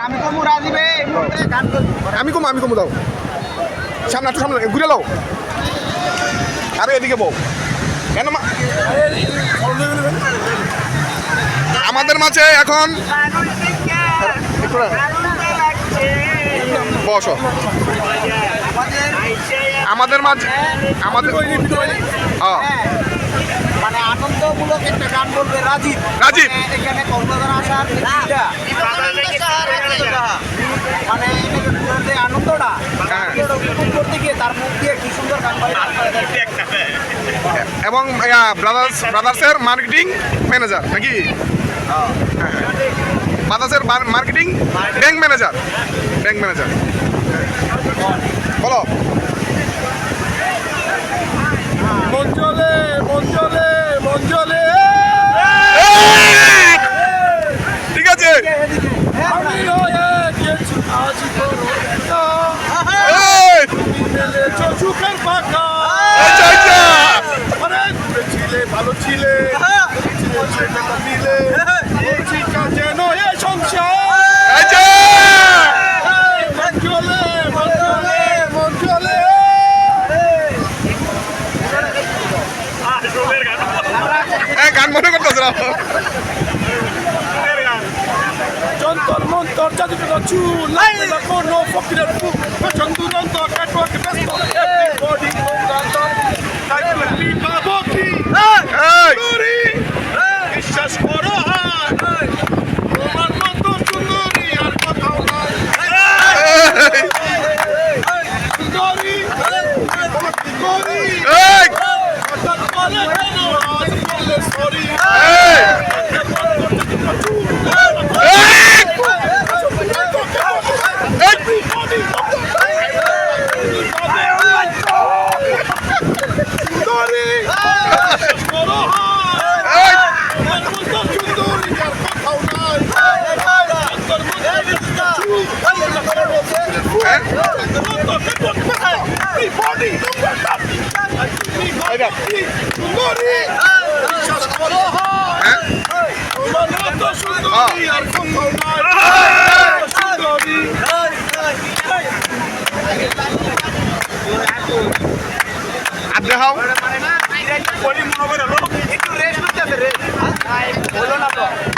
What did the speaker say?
আমি কম আমি কম দাও সামনে একটু সামনে ঘুরে লাও। আরে এদিকে বউ কেন আমাদের মাঝে এখন বসো। আমাদের মাঝে আমাদের হ্যাঁ, মানে আনন্দমূলক একটা গান বলবে রাজীব। রাজীব। মানে এখানে কর্মধারা আসার মানে যে আনন্দটা। হ্যাঁ। করতে গিয়ে তার মুখ দিয়ে কি সুন্দর গান এবং ব্রাদার্স ব্রাদার্সের মার্কেটিং ম্যানেজার নাকি? ব্রাদার্সের marketing bank manager bank manager বলো। মঞ্জলে মঞ্জলে ফাঁকা আচ্ছা আচ্ছা। আরে ঘুরেছিলে ভালো ছিলে ছেলেটা যেন এ সংসার। আচ্ছা। হ্যাঁ গান মনে করতেছে না। যন্তর মন্তর জাদুকর চুল লাগবে কোনো ফকিরের বুক পেছন দুরন্ত সুন্দরী সুন্দরী আর একটু রেস্ট করতে হবে রে না